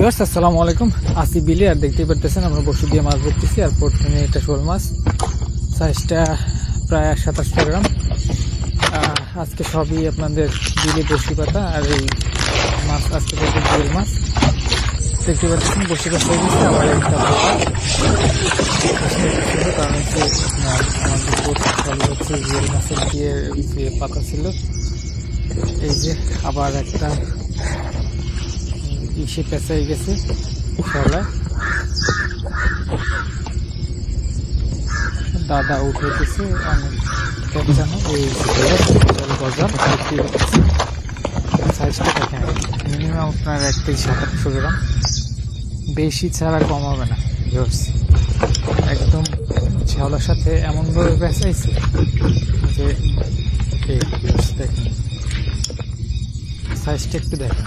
Viewers, আসসালামু আলাইকুম। আসি বিলি, আর দেখতেই পারতেছেন, আমরা বসু দিয়ে মাছ ধরতেছি, আর প্রথমে এটা শোল মাছ। সাইজটা প্রায় সাতাশশো গ্রাম। আজকে সবই আপনাদের বিলে বসি পাতা, আর এই মাছ, আজকে দেখবেন জিওল মাছ। দেখতে পাচ্ছেন, বসি হয়ে গেছে, আবার একটা কারণ হচ্ছে আমাদের হচ্ছে জিওল মাছের দিয়ে পাতা ছিল, এই যে আবার একটা ইসে পেঁচাই গেছে? সবাই দাদা উঠে গেছে অনেক সাইজটা মিনিমাম আপনার এক সাতাশশো গ্রাম। বেশি ছাড়া কম হবে না ভিউয়ার্স একদম ঝাওলার সাথে এমনভাবে পেঁচাইছে যে সাইজটা একটু দেখেন।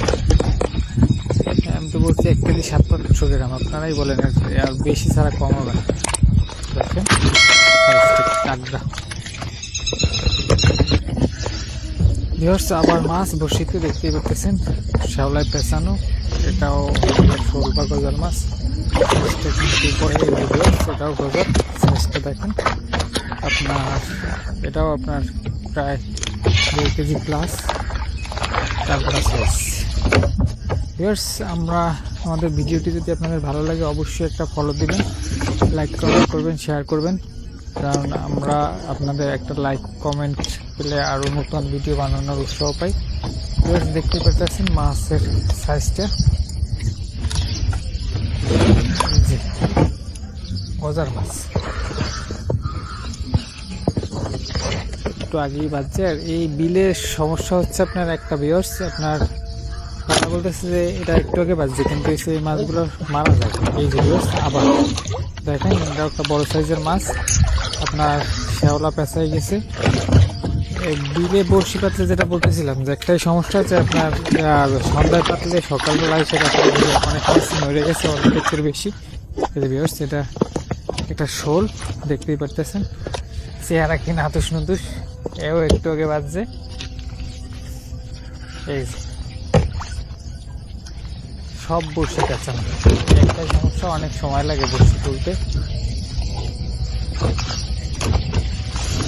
আমি তো বলছি এক কেজি সাত পাঁচশো গ্রাম। আপনারাই বলেন আর বেশি ছাড়া কম হবে না। দেখেন আবার মাছ বসিতে দেখতেই পাচ্ছেন শ্যাওলায় পেঁচানো। এটাও শোল বা গজাল মাছ। গজাল। সাইজটা দেখেন। আপনার, এটাও আপনার প্রায় দুই কেজি প্লাস তারপরে সাইজ ভিউয়ার্স, আমরা আমাদের ভিডিওটি যদি আপনাদের ভালো লাগে, অবশ্যই একটা ফলো দিবেন লাইক কমেন্ট করবেন শেয়ার করবেন। কারণ আমরা আপনাদের একটা লাইক কমেন্ট পেলে আরও নতুন ভিডিও বানানোর উৎসাহ পাই। ভিউয়ার্স, দেখতে পাচ্ছেন মাছের সাইজটা যে গজার মাছ। একটু আগেই বাজছে। আর এই বিলের সমস্যা হচ্ছে আপনার একটা, ভিউয়ার্স, আপনার বলতেছে যে এটা একটু আগে বাজছে, কিন্তু এই মাছগুলো মারা যায়। এই যে আবার দেখেন, এটা একটা বড় সাইজের মাছ। আপনার শ্যাওলা পেঁচাই গেছে। বিলে বড়শি পাতলে যেটা বলতেছিলাম, যে একটাই সমস্যা আছে আপনার সন্ধ্যায় পাতলে সকালবেলায় সেটা অনেক মরে গেছে অর্ধেকের বেশি। এই যে এটা একটা শোল, দেখতেই পারতেছেন। চেহারা কিনা হাতুস নুতুস এও একটু আগে বাজছে। এই যে সব বসে কাঁচানো একটাই সমস্যা অনেক সময় লাগে বসে তুলতে।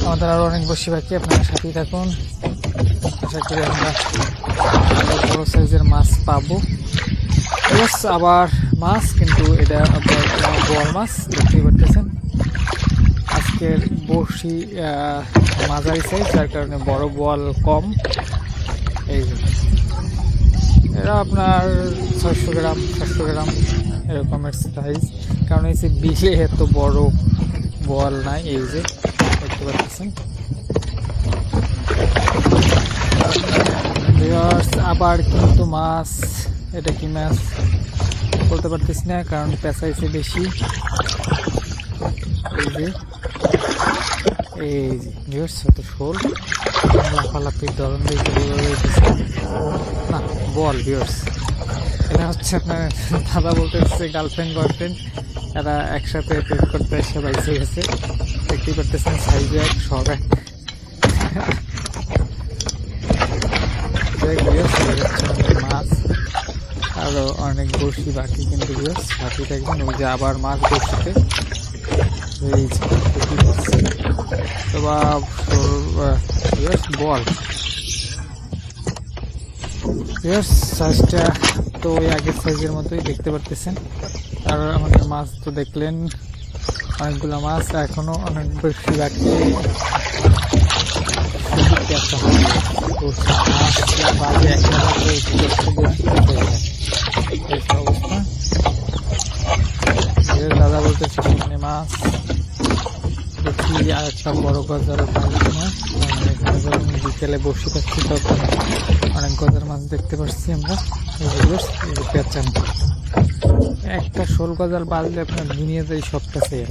আমাদের আরও অনেক বসে বাকি আপনারা সাথেই থাকুন। আশা করি আমরা বড় সাইজের মাছ পাবো। Yes, আবার মাছ কিন্তু এটা আপনার বড় মাছ দেখতেই পারতেছেন। আজকের আহ, মাঝারি সাইজ যার কারণে বড় বল কম। এরা আপনার ছয়শো গ্রাম, সাতশো গ্রাম এরকমের সাইজ কারণ এই যে বিলে এত বড় বল নাই, এই যে দেখতে পাচ্ছেন। আবার কিন্তু মাছ, এটা কি মাছ? বলতে পারতেছি না, কারণ পেঁচাইছে বেশি। এই যে এটা হচ্ছে দাদা গার্লফ্রেন্ড বয়ফ্রেন্ড এরা একসাথে প্রেম করতে এসে গেছে দেখতেই পারতেছেন সাইজে এক সব এক। মাছ। আরও অনেক বড়শি বাকি কিন্তু বাকি থাকবেন ওই যে আবার মাছ বড়শিতে। বল সাইজটা তো ওই আগের সাইজের মতোই দেখতে পারতেছেন আর আমাদের মাছ তো দেখলেন অনেকগুলো মাছ এখনও অনেক বেশি বাকি হয়। দাদা বলতেছে মাছ আর একটা বড় গজার যখন বিকেলে বসে থাকছি, তখন অনেক গজার মাছ দেখতে পাচ্ছি আমরা। পেঁচানো একটা শোল গজাল বাজলে আপনার দুনিয়াতে সবটা খেয়ে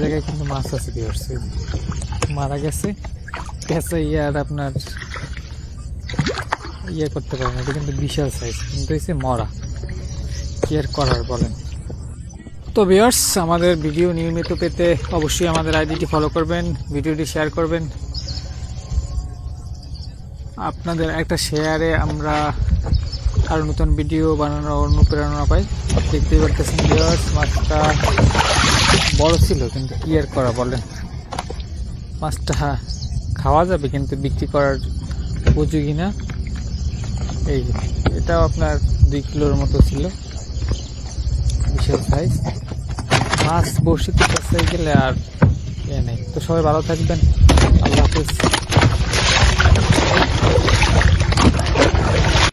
জায়গায় কিন্তু মাছ আছে কি করছে? মারা গেছে। পেঁচা ইয়ে আর আপনার ইয়ে করতে পারে না, এটা কিন্তু বিশাল সাইজ কিন্তু হচ্ছে মরা। কি আর করার বলেন? তো ভিউয়ার্স, আমাদের ভিডিও নিয়মিত পেতে অবশ্যই আমাদের আইডিটি ফলো করবেন, ভিডিওটি শেয়ার করবেন। আপনাদের একটা শেয়ারে আমরা আরও নতুন ভিডিও বানানোর অনুপ্রেরণা পাই। দেখতেই পারতেছেন ভিউয়ার্স, মাছটা বড় ছিল, কিন্তু কী আর করা বলেন? মাছটা খাওয়া যাবে, কিন্তু বিক্রি করার উপযোগী না। এই এটাও আপনার দুই কিলোর মতো ছিল। বিশাল সাইজ মাছ বসিতে কাছে গেলে আর ইয়ে নেই। তো সবাই ভালো থাকবেন। আল্লাহ হাফিজ।